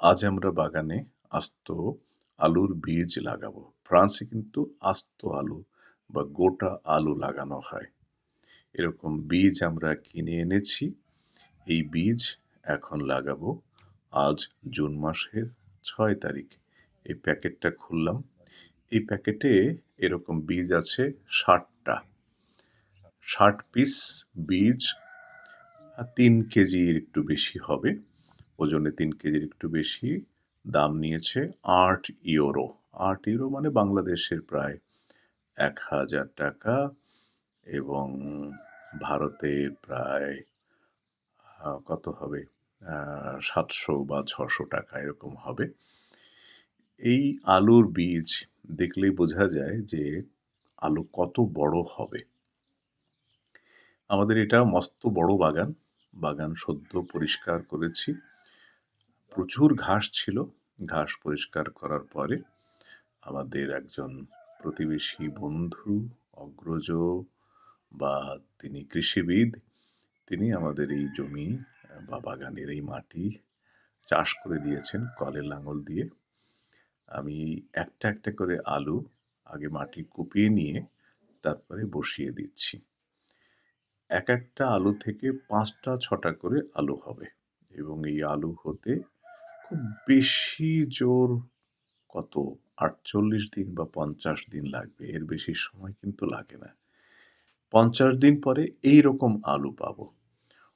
আজ আমরা বাগানে আস্ত আলুর বীজ লাগাবো। ফ্রান্সে কিন্তু আস্ত আলু বা গোটা আলু লাগানো হয়। এরকম বীজ আমরা কিনে এনেছি। এই বীজ এখন লাগাবো আজ জুন মাসের ছয় তারিখ। এই প্যাকেটটা খুললাম। এই প্যাকেটে এরকম বীজ আছে ষাটটা। ষাট পিস বীজ, তিন কেজির একটু বেশি হবে। ওজনে তিন কেজির একটু বেশি দাম নিয়েছে আট ইউরো। আট ইউরো মানে বাংলাদেশের প্রায় এক হাজার টাকা এবং ভারতের প্রায় কত হবে? সাতশো বা ছশো টাকা এরকম হবে। এই আলুর বীজ দেখলেই বোঝা যায় যে আলু কত বড় হবে। আমাদের এটা মস্ত বড় বাগান। বাগান সদ্য পরিষ্কার করেছি। প্রচুর ঘাস ছিল। ঘাস পরিষ্কার করার পরে আমাদের একজন প্রতিবেশী বন্ধু, অগ্রজ বা তিনি কৃষিবিদ, তিনি আমাদের এই জমি বা বাগানের এই মাটি চাষ করে দিয়েছেন কলের লাঙল দিয়ে। আমি একটা একটা করে আলু আগে মাটি কুপিয়ে নিয়ে তারপরে বসিয়ে দিচ্ছি। এক একটা আলু থেকে পাঁচটা, ছটা করে আলু হবে এবং এই আলু হতে খুব বেশি জোর কত? আটচল্লিশ দিন বা পঞ্চাশ দিন লাগবে, এর বেশি সময় কিন্তু লাগে না। পঞ্চাশ দিন পরে এই রকম আলু পাবো।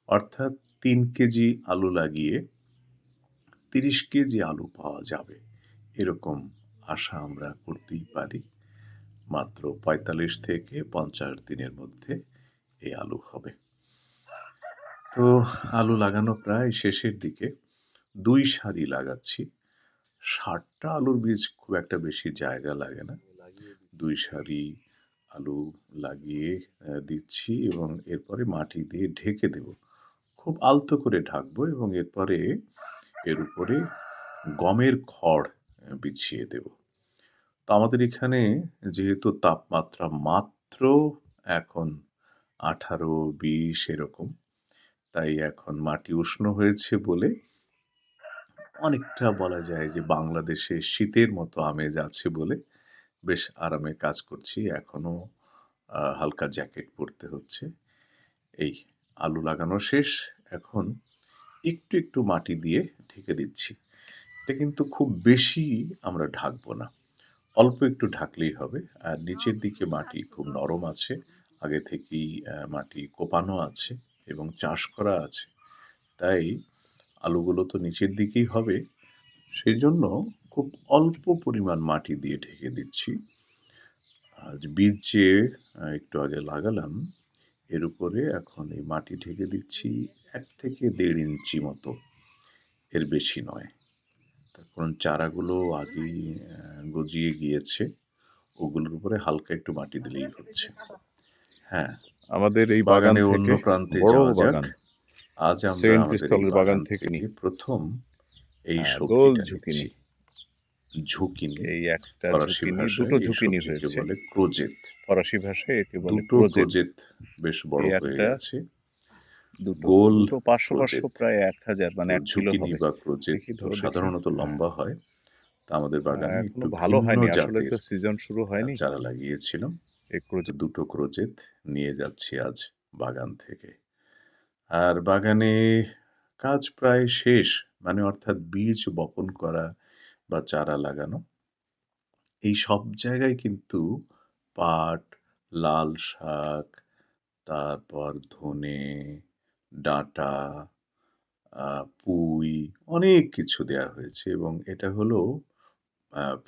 অর্থাৎ তিন কেজি আলু লাগিয়ে তিরিশ কেজি আলু পাওয়া যাবে। এরকম আশা আমরা করতেই পারি। মাত্র পঁয়তাল্লিশ থেকে পঞ্চাশ দিনের মধ্যে এই আলু হবে। তো আলু লাগানো প্রায় শেষের দিকে। দুই সারি লাগাচ্ছি। ষাটটা আলুর বীজ খুব একটা বেশি জায়গা লাগে না। দুই সারি আলু লাগিয়ে দিচ্ছি এবং এরপরে মাটি দিয়ে ঢেকে দেব। খুব আলতো করে ঢাকবো এবং এরপরে এর উপরে গমের খড় বিছিয়ে দেব। তো আমাদের এখানে যেহেতু তাপমাত্রা মাত্র এখন আঠারো, বিশ এরকম, তাই এখন মাটি উষ্ণ হয়েছে বলে অনেকটা বলা যায় যে বাংলাদেশে শীতের মতো আমেজ আছে বলে বেশ আরামে কাজ করছি। এখনও হালকা জ্যাকেট পরতে হচ্ছে। এই আলু লাগানো শেষ। এখন একটু একটু মাটি দিয়ে ঢেকে দিচ্ছি। এটা কিন্তু খুব বেশি আমরা ঢাকবো না। অল্প একটু ঢাকলেই হবে। আর নিচের দিকে মাটি খুব নরম আছে। আগে থেকেই মাটি কোপানো আছে এবং চাষ করা আছে। তাই আলুগুলো তো নিচের দিকেই হবে সেই জন্য খুব অল্প পরিমাণ মাটি দিয়ে ঢেকে দিচ্ছি। আজ বীজ যে একটু আগে লাগালাম এর উপরে এখন এই মাটি ঢেকে দিচ্ছি এক থেকে দেড় ইঞ্চি মতো। এর বেশি নয়। তার কারণ চারাগুলো আগেই গজিয়ে গিয়েছে ওগুলোর উপরে হালকা একটু মাটি দিলেই হচ্ছে। হ্যাঁ আমাদের এই বাগানে অন্য প্রান্তে যাওয়া যাক। আজ আমরা আমাদের বাগান থেকে নিই। প্রথম এই হ্যাঁ, সবজিটা ঝুঁকিনি। ঝুঁকিনি এই একটা ঝুঁকিনি দুটো ঝুঁকিনি হয়েছে। বলে ক্রোজেত ফরাসি ভাষায় একে বলে ক্রোজেত বেশ বড় হয়ে গেছে। গোল পাঁচশো পাঁচশো প্রায় এক হাজার মানে এক ঝুঁকিনি বা ক্রোজেত সাধারণত লম্বা হয়। তা আমাদের বাগানে একটু ভালো হয়নি। আসলে তো সিজন শুরু হয়নি। চারা লাগিয়েছিলাম। এই তো প্রজেক্ট দুটো ক্রোজেত নিয়ে যাচ্ছি আজ বাগান থেকে। আর বাগানে কাজ প্রায় শেষ মানে অর্থাৎ বীজ বপন করা বা চারা লাগানো, এই সব জায়গায় কিন্তু পাট, লাল শাক, তারপর ধনে, ডাঁটা পুঁই অনেক কিছু দেয়া হয়েছে এবং এটা হলো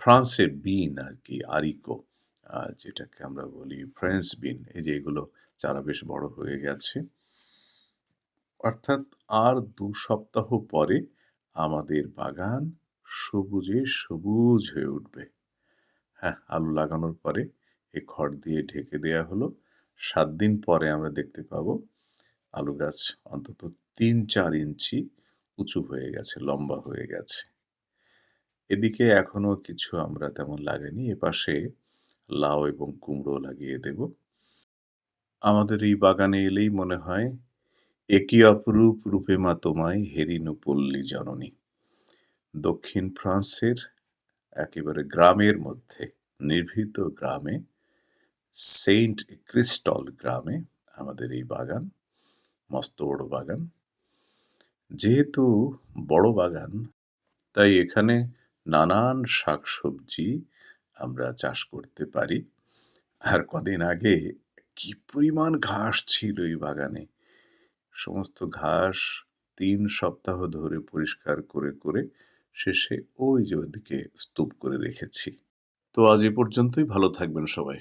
ফ্রান্সের বিন আর কি, আরিকো যেটাকে আমরা বলি ফ্রেঞ্চ বিন, এই যে এগুলো চারা বেশ বড় হয়ে গেছে। অর্থাৎ আর দু সপ্তাহ পরে আমাদের বাগান সবুজে সবুজ হয়ে উঠবে। হ্যাঁ আলু লাগানোর পরে এ খড় দিয়ে ঢেকে দেয়া হলো। সাত দিন পরে আমরা দেখতে পাব আলু গাছ অন্তত তিন চার ইঞ্চি উঁচু হয়ে গেছে, লম্বা হয়ে গেছে। এদিকে এখনও কিছু আমরা তেমন লাগাইনি এপাশে লাউ এবং কুমড়ো লাগিয়ে দেব। আমাদের এই বাগানে এলেই মনে হয় একই অপরূপ রূপে মা তোমায় হেরিনু পল্লী জননী। দক্ষিণ ফ্রান্সের একেবারে গ্রামের মধ্যে, নির্ভীত গ্রামে সেইন্ট ক্রিস্টল গ্রামে আমাদের এই বাগান, মস্ত বড় বাগান। যেহেতু বড় বাগান, তাই এখানে নানান শাকসবজি আমরা চাষ করতে পারি। আর কদিন আগে কি পরিমাণ ঘাস ছিল এই বাগানে! সমস্ত ঘাস তিন সপ্তাহ ধরে পরিষ্কার করে করে শেষে ওই যে ওদিকে স্তূপ করে রেখেছি। তো আজ এ পর্যন্তই, ভালো থাকবেন সবাই।